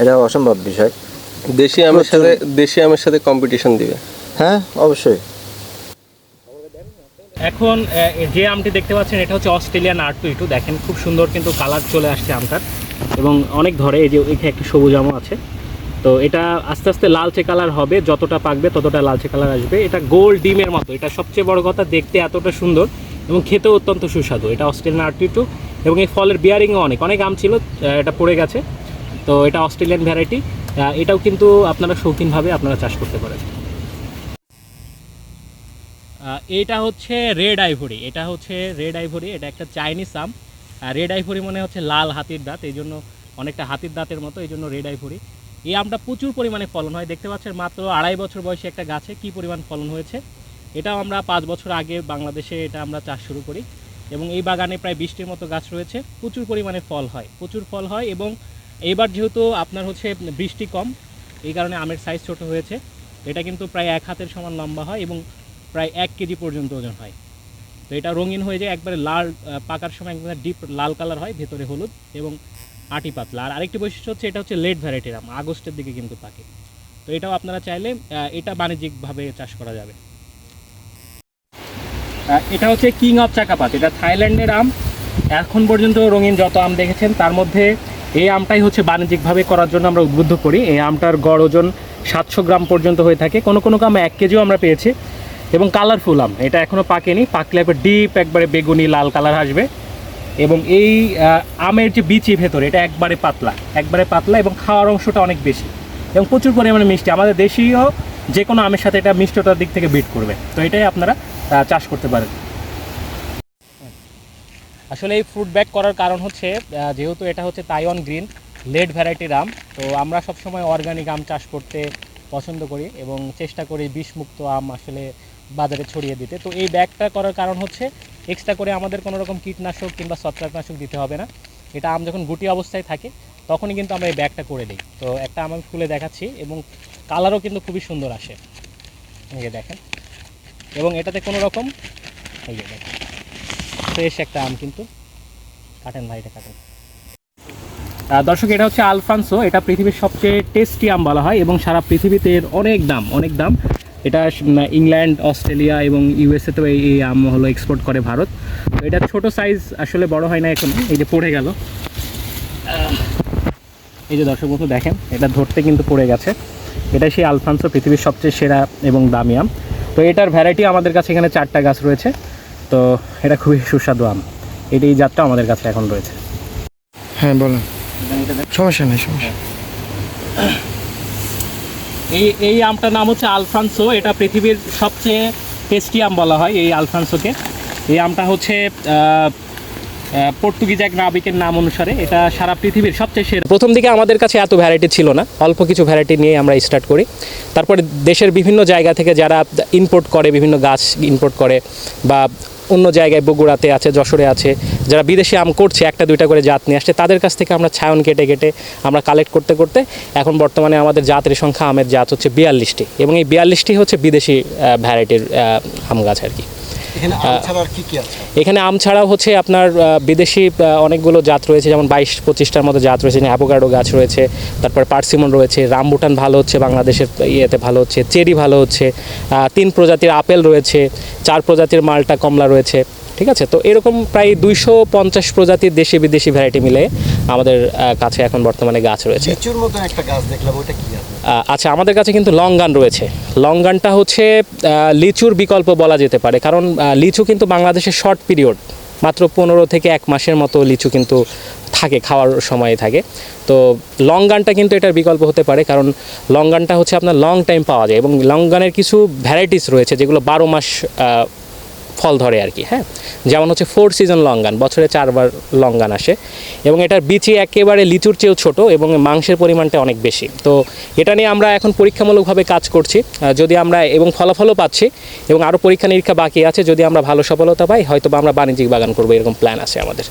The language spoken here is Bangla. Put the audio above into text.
এটা অসম্ভব বিষয়। দেশি আমের সাথে দেশি আমের সাথে কম্পিটিশন দিবে। হ্যাঁ অবশ্যই। এখন যে আমটি দেখতে পাচ্ছেন এটা হচ্ছে অস্ট্রেলিয়ান আর টু ইটু। দেখেন খুব সুন্দর কিন্তু কালার চলে আসছে আমটার। এবং অনেক ধরে এই যে এখানে একটা সবুজ আমও আছে। তো এটা আস্তে আস্তে লালচে কালার হবে যতটা পাকবে ততটা লালচে কালার আসবে। এটা গোল ডিমের মতো এটা সবচেয়ে বড় কথা দেখতে এতটা সুন্দর এবং খেতেও অত্যন্ত সুস্বাদু। এটা অস্ট্রেলিয়ান আর টু ইটু। এবং এই ফলের বিয়ারিংও অনেক। অনেক আম ছিল এটা পড়ে গেছে। তো এটা অস্ট্রেলিয়ান ভ্যারাইটি এটাও কিন্তু আপনারা শৌখিনভাবে আপনারা চাষ করতে পারেন। এটা হচ্ছে রেড আইভরি এটা হচ্ছে রেড আইভরি এটা একটা চাইনিজ আম। রেড আইভরি মানে হচ্ছে লাল হাতির দাঁত, এই জন্য অনেকটা হাতির দাঁতের মতো, এই জন্য রেড আইভরি এই আমটা প্রচুর পরিমাণে ফলন হয়, দেখতে পাচ্ছেন মাত্র আড়াই বছর বয়সে একটা গাছে কি পরিমাণ ফলন হয়েছে। এটাও আমরা পাঁচ বছর আগে বাংলাদেশে এটা আমরা চাষ শুরু করি। এবং এই বাগানে প্রায় বিশটির মতো গাছ রয়েছে, প্রচুর পরিমাণে ফল হয়, প্রচুর ফল হয় এবং এবার যেহেতু আপনার হচ্ছে বৃষ্টি কম, এই কারণে আমের সাইজ ছোট হয়েছে। এটা কিন্তু প্রায় এক হাতের সমান লম্বা হয় এবং প্রায় এক কেজি পর্যন্ত ওজন হয়। তো এটা রঙিন হয়ে যায়, একবারে লাল পাকার সময় একবারে ডিপ লাল কালার হয়, ভেতরে হলুদ এবং আটি পাতলা। আর আরেকটি বৈশিষ্ট্য হচ্ছে, এটা হচ্ছে লেট ভ্যারাইটির আম, আগস্টের দিকে কিন্তু পাকে তো এটাও আপনারা চাইলে এটা বাণিজ্যিকভাবে চাষ করা যাবে। এটা হচ্ছে কিং অফ চাকাপাত। এটা থাইল্যান্ডের আম। এখন পর্যন্ত রঙিন যত আম দেখেছেন, তার মধ্যে এই আমটাই হচ্ছে বাণিজ্যিকভাবে করার জন্য আমরা উদ্বুদ্ধ করি। এই আমটার গড় ওজন সাতশো গ্রাম পর্যন্ত হয়ে থাকে। কোনো কোনো আম এক কেজিও আমরা পেয়েছি। এবং কালারফুল আম, এটা এখনও পাকেনি। পাকলে একবার ডিপ একবারে বেগুনি, লাল কালার আসবে। এবং এই আমের যে বিচি ভেতরে, এটা একবারে পাতলা একবারে পাতলা এবং খাওয়ার অংশটা অনেক বেশি। এবং প্রচুর পরিমাণে মিষ্টি। আমাদের দেশীয় যে কোনো আমের সাথে এটা মিষ্টতার দিক থেকে বিট করবে। তো এটাই আপনারা চাষ করতে পারেন। আসলে এই ফ্রুট ব্যাগ করার কারণ হচ্ছে যেহেতু এটা হচ্ছে তাইওয়ান গ্রিন লেড ভ্যারাইটির আম তো আমরা সবসময় অর্গানিক আম চাষ করতে পছন্দ করি এবং চেষ্টা করি বিষমুক্ত আম আসলে বাজারে ছড়িয়ে দিতে। তো এই ব্যাগটা করার কারণ হচ্ছে এক্সট্রা করে আমাদের কোনো রকম কীটনাশক কিংবা ছত্রাকনাশক দিতে হবে না। এটা আম যখন গুটি অবস্থায় থাকে, তখনই কিন্তু আমরা এই ব্যাগটা করে দিই। তো একটা আম আমি খুলে দেখাচ্ছি এবং কালারও কিন্তু খুবই সুন্দর আসে। এই যে দেখেন। এবং এটাতে কোনো রকম এই যে দেখেন। ফ্রেশ একটা আম কিন্তু। কাটেন ভাই, এটা কাটেন। দর্শক, এটা হচ্ছে আলফানসো এটা পৃথিবীর সবচেয়ে টেস্টি আম বলা হয় এবং সারা পৃথিবীতে এর অনেক দাম অনেক দাম। এটা ইংল্যান্ড, অস্ট্রেলিয়া এবং ইউএসএ তো এই আম হলো এক্সপোর্ট করে ভারত। তো এটা ছোট সাইজ আসলে বড় হয় না এখন। এই যে পড়ে গেল। এই যে দর্শক বন্ধু, দেখেন, এটা ধরতে কিন্তু পড়ে গেছে। এটা সেই আলফানসো পৃথিবীর সবচেয়ে সেরা এবং দামি আম। তো এটার ভ্যারাইটি আমাদের কাছে এখানে চারটা গাছ রয়েছে। তো এটা খুবই সুস্বাদু আম। এটা এই জাতটা আমাদের কাছে এখন রয়েছে। হ্যাঁ বলেন। সমস্যা নেই সমস্যা। এই এই আমটার নাম হচ্ছে আলফানসো এটা পৃথিবীর সবচেয়ে টেস্টি আম বলা হয় এই আলফানসোকে এই আমটা হচ্ছে পর্তুগিজ এক নাবিকের নাম অনুসারে। এটা সারা পৃথিবীর সবচেয়ে সেরা। প্রথম দিকে আমাদের কাছে এত ভ্যারাইটি ছিল না। অল্প কিছু ভ্যারাইটি নিয়ে আমরা স্টার্ট করি। তারপরে দেশের বিভিন্ন জায়গা থেকে যারা ইম্পোর্ট করে বিভিন্ন গাছ ইম্পোর্ট করে বা অন্য জায়গায় বগুড়াতে আছে, যশোরে আছে, যারা বিদেশে আম করছে, একটা, দুইটা করে জাত নিয়ে আসছে, তাদের কাছ থেকে আমরা ছায়ন কেটে কেটে আমরা কালেক্ট করতে করতে এখন বর্তমানে আমাদের জাতের সংখ্যা আমের জাত হচ্ছে বিয়াল্লিশটি এবং এই বিয়াল্লিশটি হচ্ছে বিদেশি ভ্যারাইটির আম গাছ আর কি। এখানে আম আছে? এখানে আম ছাড়াও হচ্ছে আপনার বিদেশি অনেকগুলো জাত রয়েছে যেমন বাইশ পঁচিশটার মতো জাত রয়েছে অ্যাভোকাডো গাছ রয়েছে তারপর পার্সিমন রয়েছে রামবুটান ভালো হচ্ছে বাংলাদেশের ইয়েতে ভালো হচ্ছে চেরি ভালো হচ্ছে তিন প্রজাতির আপেল রয়েছে চার প্রজাতির মালটা কমলা রয়েছে। ঠিক আছে? তো এরকম প্রায় দুইশো পঞ্চাশ প্রজাতির দেশি বিদেশি ভ্যারাইটি মিলে আমাদের কাছে এখন বর্তমানে গাছ রয়েছে। একটা গাছ দেখলাম ওটা কি আচ্ছা আমাদের কাছে কিন্তু লং গান রয়েছে। লং গানটা হচ্ছে লিচুর বিকল্প বলা যেতে পারে। কারণ লিচু কিন্তু বাংলাদেশের শর্ট পিরিয়ড মাত্র পনেরো থেকে এক মাসের মতো লিচু কিন্তু থাকে খাওয়ার সময় থাকে। তো লং গানটা কিন্তু এটার বিকল্প হতে পারে কারণ লং গানটা হচ্ছে আপনার লং টাইম পাওয়া যায় এবং লং গানের কিছু ভ্যারাইটিস রয়েছে যেগুলো বারো মাস ফল ধরে আর কি হ্যাঁ? যেমন হচ্ছে ফোর সিজন লঙ্গান বছরে চারবার লঙ্গান আসে। এবং এটার বিচি একেবারে লিচুর চেয়েও ছোট এবং মাংসের পরিমাণটা অনেক বেশি। তো এটা নিয়ে আমরা এখন পরীক্ষামূলকভাবে কাজ করছি। যদি আমরা এবং ফলাফলও পাচ্ছি এবং আরও পরীক্ষা নিরীক্ষা বাকি আছে, যদি আমরা ভালো সফলতা পাই হয়তো আমরা বাণিজ্যিক বাগান করব, এরকম প্ল্যান আছে আমাদের।